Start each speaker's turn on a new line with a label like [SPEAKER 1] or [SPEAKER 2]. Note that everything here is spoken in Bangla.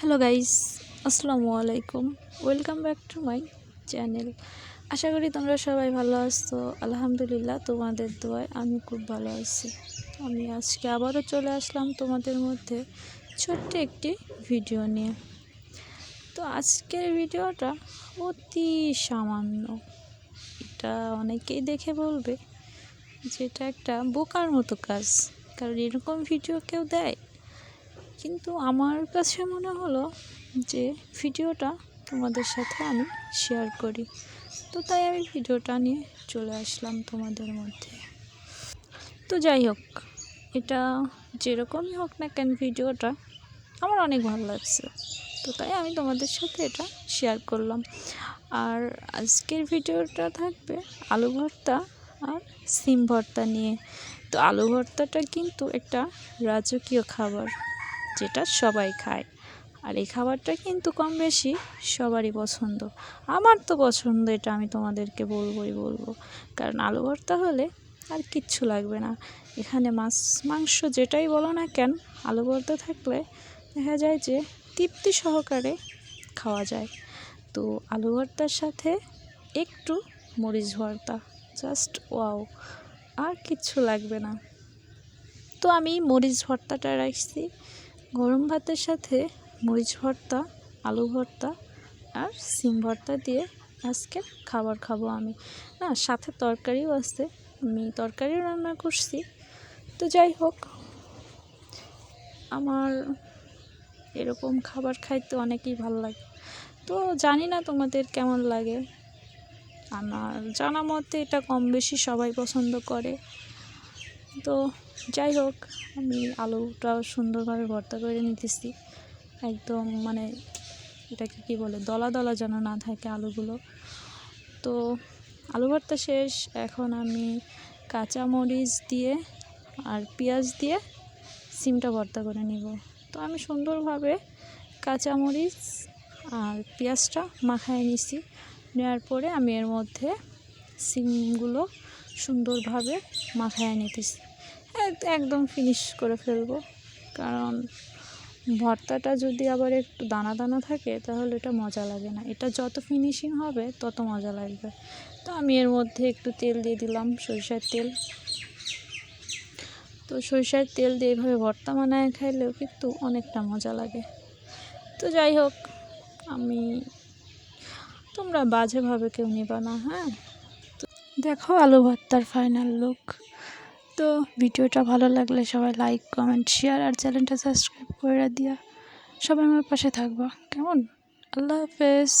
[SPEAKER 1] হ্যালো গাইস আসসালামু আলাইকুম welcome back to my channel আশা করি তোমরা সবাই ভালো আছো। আলহামদুলিল্লাহ, তোমাদের দোয়ায় আমি খুব ভালো আছি। আমি আজকে আবারও চলে আসলাম তোমাদের মধ্যে ছোট্ট একটি ভিডিও নিয়ে। তো আজকের ভিডিওটা অতি সামান্য। এটা অনেকেই দেখে বলবে যে এটা একটা বোকার মতো কাজ। কারণ এরকম ভিডিও কেউ দেয়? কিন্তু আমার কাছে মনে হলো যে ভিডিওটা তোমাদের সাথে আমি শেয়ার করি। তো তাই আমি ভিডিওটা নিয়ে চলে আসলাম তোমাদের মধ্যে। তো যাই হোক, এটা যেরকমই হোক না কেন ভিডিওটা আমার অনেক ভালো লাগছে। তো তাই আমি তোমাদের সাথে এটা শেয়ার করলাম। আর আজকের ভিডিওটা থাকবে আলু ভর্তা আর সিম ভর্তা নিয়ে। তো আলু ভর্তাটা কিন্তু একটা রাজকীয় খাবার। যেটা সবাই খায়। আর এই খাবারটা কিন্তু কম বেশি সবারই পছন্দ। আমার তো পছন্দ, এটা আমি তোমাদেরকে বলবোই বলব। কারণ আলু ভর্তা হলে আর কিচ্ছু লাগবে না। এখানে মাছ, মাংস যেটাই বলো না কেন, আলু ভর্তা থাকলে দেখা যায় যে তৃপ্তি সহকারে খাওয়া যায়। তো আলু ভর্তার সাথে একটু মরিচ ভর্তা, জাস্ট ওয়াও, আর কিচ্ছু লাগবে না। তো আমি মরিচ ভর্তাটা রাখছি। গরম ভাতের সাথে মরিচ ভর্তা, আলু ভর্তা আর সিম ভর্তা দিয়ে আজকে খাবার খাব আমি। না, সাথে তরকারিও আছে। আমি তরকারিও রান্না করছি। তো যাই হোক, আমার এরকম খাবার খাইতে অনেকই ভালো লাগে। তো জানি না তোমাদের কেমন লাগে। আমার জানা মতে এটা কম বেশি সবাই পছন্দ করে। তো যাই হোক, আমি আলুটাও সুন্দরভাবে ভর্তা করে নিতেছি। একদম মানে এটাকে কী বলে, দলা দলা যেন না থাকে আলুগুলো। তো আলু ভর্তা শেষ, এখন আমি কাঁচা মরিচ দিয়ে আর পেঁয়াজ দিয়ে সিমটা ভর্তা করে নিব। তো আমি সুন্দরভাবে কাঁচা মরিচ আর পেঁয়াজটা মাখায় নিছি। নেওয়ার পরে আমি এর মধ্যে সিমগুলো সুন্দরভাবে মাখায় নিতেছি একদম ফিনিশ করে ফেলব। কারণ ভর্তাটা যদি আবার একটু দানা দানা থাকে, তাহলে এটা মজা লাগে না। এটা যত ফিনিশিং হবে, তত মজা লাগবে। তো আমি এর মধ্যে একটু তেল দিয়ে দিলাম, সরিষার তেল। তো সরিষার তেল দিয়ে এভাবে ভর্তা বানায় খাইলেও কিন্তু অনেকটা মজা লাগে। তো যাই হোক, আমি তোমরা বাজেভাবে কেউ নিবা না হ্যাঁ? দেখো আলু ভর্তার ফাইনাল লুক তো ভিডিওটা ভালো লাগলে সবাই লাইক কমেন্ট শেয়ার আর চ্যানেলটা সাবস্ক্রাইব করে দিয়া। সবাই আমার পাশে থাকব। কেমন? আল্লাহ হাফেজ।